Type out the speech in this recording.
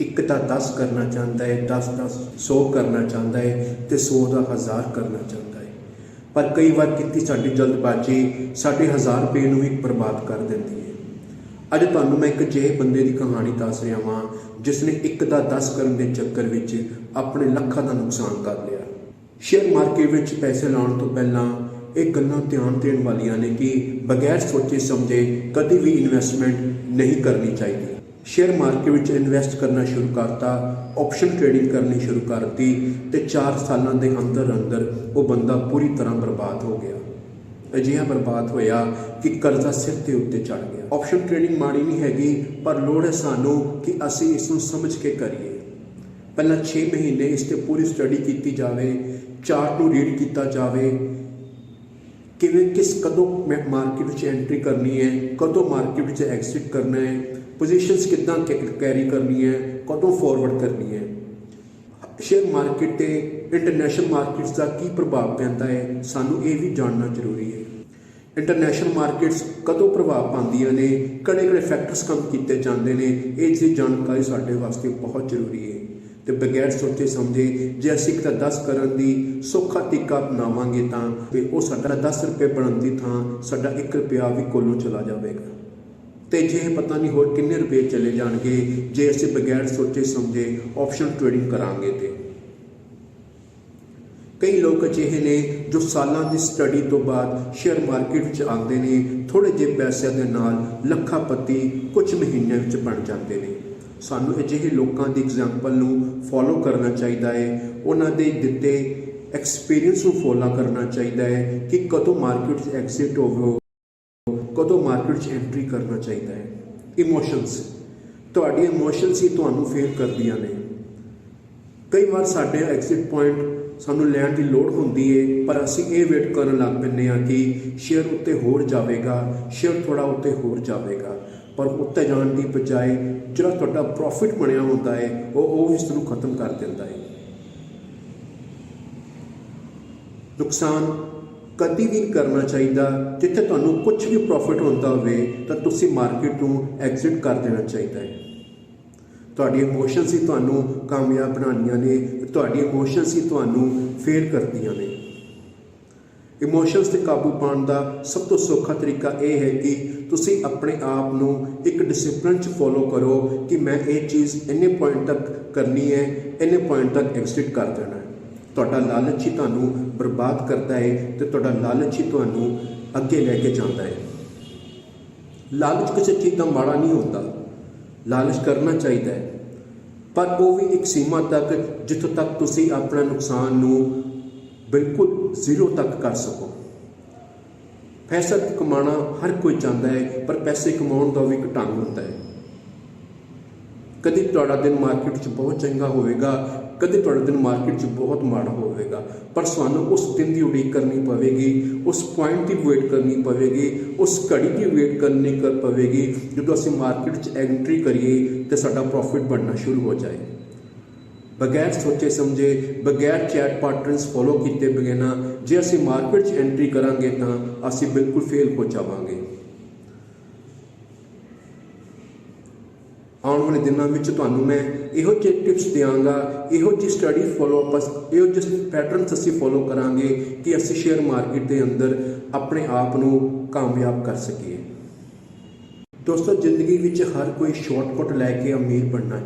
ਇੱਕ ਦਾ 10 ਕਰਨਾ ਚਾਹੁੰਦਾ ਹੈ 10 ਦਾ 100 ਕਰਨਾ ਚਾਹੁੰਦਾ ਹੈ ਤੇ 100 ਦਾ 1000 ਕਰਨਾ ਚਾਹੁੰਦਾ ਹੈ। ਪਰ ਕਈ ਵਾਰ ਕੀਤੀ ਸਾਡੀ ਜਲਦਬਾਜ਼ੀ ਸਾਡੇ 1000 ਰੁਪਏ ਨੂੰ ਵੀ ਬਰਬਾਦ ਕਰ ਦਿੰਦੀ ਹੈ। ਅੱਜ ਤੁਹਾਨੂੰ ਮੈਂ ਇੱਕ ਅਜਿਹੇ ਬੰਦੇ ਦੀ ਕਹਾਣੀ ਦੱਸ ਰਿਹਾ ਹਾਂ ਜਿਸ ਨੇ ਇੱਕ ਦਾ 10 ਕਰਨ ਦੇ ਚੱਕਰ ਵਿੱਚ ਆਪਣੇ ਲੱਖਾਂ ਦਾ ਨੁਕਸਾਨ ਕਰ ਲਿਆ। ਸ਼ੇਅਰ ਮਾਰਕੀਟ ਵਿੱਚ ਪੈਸੇ ਲਾਉਣ ਤੋਂ ਪਹਿਲਾਂ ਇਹ ਗੱਲਾਂ ਧਿਆਨ ਦੇਣ ਵਾਲੀਆਂ ਨੇ ਕਿ ਬਗੈਰ ਸੋਚੇ ਸਮਝੇ ਕਦੇ ਵੀ ਇਨਵੈਸਟਮੈਂਟ ਨਹੀਂ ਕਰਨੀ ਚਾਹੀਦੀ। ਸ਼ੇਅਰ ਮਾਰਕੀਟ ਵਿੱਚ ਇਨਵੈਸਟ ਕਰਨਾ ਸ਼ੁਰੂ ਕਰਤਾ ਆਪਸ਼ਨ ਟ੍ਰੇਡਿੰਗ ਕਰਨੀ ਸ਼ੁਰੂ ਕਰਤੀ ਤੇ 4 ਸਾਲਾਂ ਦੇ ਅੰਦਰ ਅੰਦਰ ਉਹ ਬੰਦਾ ਪੂਰੀ ਤਰ੍ਹਾਂ ਬਰਬਾਦ ਹੋ ਗਿਆ। ਅਜਿਹਾ ਬਰਬਾਦ ਹੋਇਆ ਕਿ ਕਰਜ਼ਾ ਸਿਰ ਤੇ ਉੱਤੇ ਚੜ ਗਿਆ। ਆਪਸ਼ਨ ਟ੍ਰੇਡਿੰਗ ਮਾੜੀ ਨਹੀਂ ਹੈਗੀ, ਪਰ ਲੋੜ ਹੈ ਸਾਨੂੰ ਕਿ ਅਸੀਂ ਇਸ ਨੂੰ ਸਮਝ ਕੇ ਕਰੀਏ। ਪਹਿਲਾਂ 6 ਮਹੀਨੇ ਇਸ ਤੇ ਪੂਰੀ ਸਟੱਡੀ ਕੀਤੀ ਜਾਵੇ ਚਾਰਟ ਨੂੰ ਰੀਡ ਕੀਤਾ ਜਾਵੇ, ਕਿਵੇਂ, ਕਿਸ ਕਦੋਂ ਮਾਰਕੀਟ ਵਿੱਚ ਐਂਟਰੀ ਕਰਨੀ ਹੈ, ਕਦੋਂ ਮਾਰਕੀਟ ਵਿੱਚ ਐਗਜ਼ਿਟ ਕਰਨਾ ਹੈ ਪੋਜੀਸ਼ਨਸ ਕਿੱਦਾਂ ਕੈਰੀ ਕਰਨੀ ਹੈ, ਕਦੋਂ ਫਾਰਵਰਡ ਕਰਨੀ ਹੈ? ਸ਼ੇਅਰ ਮਾਰਕੀਟ ਤੇ ਇੰਟਰਨੈਸ਼ਨਲ ਮਾਰਕੀਟਸ ਦਾ ਕੀ ਪ੍ਰਭਾਵ ਪੈਂਦਾ ਹੈ? ਸਾਨੂੰ ਇਹ ਵੀ ਜਾਣਨਾ ਜ਼ਰੂਰੀ ਹੈ। ਇੰਟਰਨੈਸ਼ਨਲ ਮਾਰਕੀਟਸ ਕਦੋਂ ਪ੍ਰਭਾਵ ਪਾਉਂਦੀਆਂ ਨੇ? ਕਿਹੜੇ ਕਿਹੜੇ ਫੈਕਟਰਸ ਕੰਮ ਕੀਤੇ ਜਾਂਦੇ ਨੇ? ਇਹ ਜੀ ਜਾਣਕਾਰੀ ਸਾਡੇ ਵਾਸਤੇ ਬਹੁਤ ਜ਼ਰੂਰੀ ਹੈ। ਤੇ ਬਗੈਰ ਸੋਚੇ ਸਮਝੇ, ਜੇ ਅਸੀਂ ਇੱਕ ਤਾਂ 10 ਕਰਨ ਦੀ ਸੌਖਾ ਤਰੀਕਾ ਅਪਣਾਵਾਂਗੇ ਤਾਂ ਉਹ ਸਾਡਾ 10 ਰੁਪਏ ਬਣਨ ਦੀ ਥਾਂ ਸਾਡਾ 1 ਰੁਪਿਆ ਵੀ ਕੋਲੋਂ ਚਲਾ ਜਾਵੇਗਾ। ਤੇ ਜੇ ਪਤਾ ਨਹੀਂ ਹੋਰ ਕਿੰਨੇ ਰੁਪਏ ਚਲੇ ਜਾਣਗੇ, ਜੇ ਅਸੀਂ ਬਗੈਰ ਸੋਚੇ ਸਮਝੇ ਆਪਸ਼ਨ ਟ੍ਰੇਡਿੰਗ ਕਰਾਂਗੇ ਤੇ। ਕਈ ਲੋਕ ਅਜਿਹੇ ਨੇ ਜੋ ਸਾਲਾਂ ਦੀ ਸਟੱਡੀ ਤੋਂ ਬਾਅਦ ਸ਼ੇਅਰ ਮਾਰਕੀਟ ਵਿੱਚ ਆਉਂਦੇ ਨੇ ਥੋੜੇ ਜਿਹੇ ਪੈਸਿਆਂ ਦੇ ਨਾਲ ਲੱਖਾਪਤੀ ਕੁਝ ਮਹੀਨਿਆਂ ਵਿੱਚ ਬਣ ਜਾਂਦੇ ਨੇ। ਸਾਨੂੰ ਅਜਿਹੇ ਲੋਕਾਂ ਦੀ ਐਗਜ਼ਾਮਪਲ ਨੂੰ ਫੋਲੋ ਕਰਨਾ ਚਾਹੀਦਾ ਹੈ ਉਹਨਾਂ ਦੇ ਦਿੱਤੇ ਐਕਸਪੀਰੀਅੰਸ ਨੂੰ ਫੋਲੋ ਕਰਨਾ ਚਾਹੀਦਾ ਹੈ ਕਿ ਕਦੋਂ ਮਾਰਕੀਟ 'ਚ ਐਗਜ਼ਿਟ ਹੋਵੋ ਕਦੋਂ ਮਾਰਕੀਟ 'ਚ ਐਂਟਰੀ ਕਰਨਾ ਚਾਹੀਦਾ ਹੈ। ਇਮੋਸ਼ਨਸ ਤੁਹਾਡੀ ਇਮੋਸ਼ਨਸ ਹੀ ਤੁਹਾਨੂੰ ਫੇਲ ਕਰਦੀਆਂ ਨੇ। ਕਈ ਵਾਰ ਸਾਡੇ ਐਗਜ਼ਿਟ ਪੁਆਇੰਟ ਸਾਨੂੰ ਲੈਣ ਦੀ ਲੋੜ ਹੁੰਦੀ ਏ, ਪਰ ਅਸੀਂ ਇਹ ਵੇਟ ਕਰਨ ਲੱਗ ਪੈਂਦੇ ਹਾਂ ਕਿ ਸ਼ੇਅਰ ਉੱਤੇ ਹੋਰ ਜਾਵੇਗਾ ਸ਼ੇਅਰ ਥੋੜਾ ਉੱਤੇ ਹੋਰ ਜਾਵੇਗਾ। ਪਰ ਉੱਤੇ ਜਾਣ ਦੀ ਬਜਾਏ ਜਿਹੜਾ ਤੁਹਾਡਾ ਪ੍ਰੋਫਿਟ ਬਣਿਆ ਹੁੰਦਾ ਹੈ ਉਹ ਉਹ ਇਸ ਨੂੰ ਖਤਮ ਕਰ ਦਿੰਦਾ ਹੈ ਨੁਕਸਾਨ ਕਦੀ ਵੀ ਕਰਨਾ ਚਾਹੀਦਾ। ਜਿੱਥੇ ਤੁਹਾਨੂੰ ਕੁਝ ਵੀ ਪ੍ਰੋਫਿਟ ਹੁੰਦਾ ਹੋਵੇ, ਤਾਂ ਤੁਸੀਂ ਮਾਰਕੀਟ ਨੂੰ ਐਗਜ਼ਿਟ ਕਰ ਦੇਣਾ ਚਾਹੀਦਾ ਹੈ। ਤੁਹਾਡੀ ਇਮੋਸ਼ਨਸ ਹੀ ਤੁਹਾਨੂੰ ਕਾਮਯਾਬ ਬਣਾਉਣੀਆਂ ਨੇ, ਤੁਹਾਡੀ ਇਮੋਸ਼ਨਸ ਹੀ ਤੁਹਾਨੂੰ ਫੇਲ ਕਰਦੀਆਂ ਨੇ। ਇਮੋਸ਼ਨਸ ਤੇ ਕਾਬੂ ਪਾਉਣ ਦਾ ਸਭ ਤੋਂ ਸੌਖਾ ਤਰੀਕਾ ਇਹ ਹੈ ਕਿ ਤੁਸੀਂ ਆਪਣੇ ਆਪ ਨੂੰ ਇੱਕ ਡਿਸਪਲਿਨ ਚ ਫੋਲੋ ਕਰੋ ਕਿ ਮੈਂ ਇਹ ਚੀਜ਼ ਇੰਨੇ ਪੁਆਇੰਟ ਤੱਕ ਕਰਨੀ ਹੈ, ਇੰਨੇ ਪੁਆਇੰਟ ਤੱਕ ਐਗਜ਼ਿਟ ਕਰ ਦੇਣਾ। ਤੁਹਾਡਾ ਲਾਲਚ ਹੀ ਤੁਹਾਨੂੰ ਬਰਬਾਦ ਕਰਦਾ ਹੈ ਤੇ ਤੁਹਾਡਾ ਲਾਲਚ ਹੀ ਤੁਹਾਨੂੰ ਅੱਗੇ ਲੈ ਕੇ ਜਾਂਦਾ ਹੈ ਲਾਲਚ ਕਿਸੇ ਚੀਜ਼ ਦਾ ਮਾੜਾ ਨਹੀਂ ਹੁੰਦਾ। ਲਾਲਚ ਕਰਨਾ ਚਾਹੀਦਾ ਹੈ ਪਰ ਉਹ ਵੀ ਇੱਕ ਸੀਮਾ ਤੱਕ ਜਿੱਥੋਂ ਤੱਕ ਤੁਸੀਂ ਆਪਣਾ ਨੁਕਸਾਨ ਨੂੰ ਬਿਲਕੁਲ ਜ਼ੀਰੋ ਤੱਕ ਕਰ ਸਕੋ। ਪੈਸਾ ਕਮਾਉਣਾ ਹਰ ਕੋਈ ਚਾਹੁੰਦਾ ਹੈ ਪਰ ਪੈਸੇ ਕਮਾਉਣ ਦਾ ਵੀ ਇੱਕ ਢੰਗ ਹੁੰਦਾ ਹੈ ਕਦੇ ਤੁਹਾਡਾ ਦਿਨ ਮਾਰਕੀਟ 'ਚ ਬਹੁਤ ਚੰਗਾ ਹੋਵੇਗਾ, ਕਦੇ ਤੁਹਾਡਾ ਦਿਨ ਮਾਰਕੀਟ 'ਚ ਬਹੁਤ ਮਾੜਾ ਹੋਵੇਗਾ। ਪਰ ਸਾਨੂੰ ਉਸ ਦਿਨ ਦੀ ਉਡੀਕ ਕਰਨੀ ਪਵੇਗੀ, ਉਸ ਪੁਆਇੰਟ ਦੀ ਵੇਟ ਕਰਨੀ ਪਵੇਗੀ, ਉਸ ਘੜੀ ਦੀ ਵੇਟ ਕਰਨੀ ਕਰ ਪਵੇਗੀ। ਜਦੋਂ ਅਸੀਂ ਮਾਰਕੀਟ 'ਚ ਐਂਟਰੀ ਕਰੀਏ, ਤੇ ਸਾਡਾ ਪ੍ਰੋਫਿਟ ਬਣਨਾ ਸ਼ੁਰੂ ਹੋ ਜਾਏ। ਬਗੈਰ ਸੋਚੇ ਸਮਝੇ, ਬਗੈਰ ਚੈਟ ਪਾਰਟਨਰਸ ਫੋਲੋ ਕੀਤੇ ਬਗੈਨਾ ਜੇ ਅਸੀਂ ਮਾਰਕੀਟ 'ਚ ਐਂਟਰੀ ਕਰਾਂਗੇ ਤਾਂ ਅਸੀਂ ਬਿਲਕੁਲ ਫੇਲ ਹੋ ਜਾਵਾਂਗੇ। ਆਉਣ ਵਾਲੇ ਦਿਨਾਂ ਵਿੱਚ ਤੁਹਾਨੂੰ ਮੈਂ ਇਹੋ ਜਿਹੇ ਟਿਪਸ ਦਿਆਂਗਾ, ਇਹੋ ਜਿਹੀ ਸਟੱਡੀ ਫੋਲੋ ਅਪ ਇਹੋ ਜਿਹੇ ਪੈਟਰਨਸ ਅਸੀਂ ਫੋਲੋ ਕਰਾਂਗੇ ਕਿ ਅਸੀਂ ਸ਼ੇਅਰ ਮਾਰਕੀਟ ਦੇ ਅੰਦਰ ਆਪਣੇ ਆਪ ਨੂੰ ਕਾਮਯਾਬ ਕਰ ਸਕੀਏ। ਦੋਸਤੋ, ਜ਼ਿੰਦਗੀ ਵਿੱਚ ਹਰ ਕੋਈ ਸ਼ਾਰਟਕਟ ਲੈ ਕੇ ਅਮੀਰ ਬਣਨਾ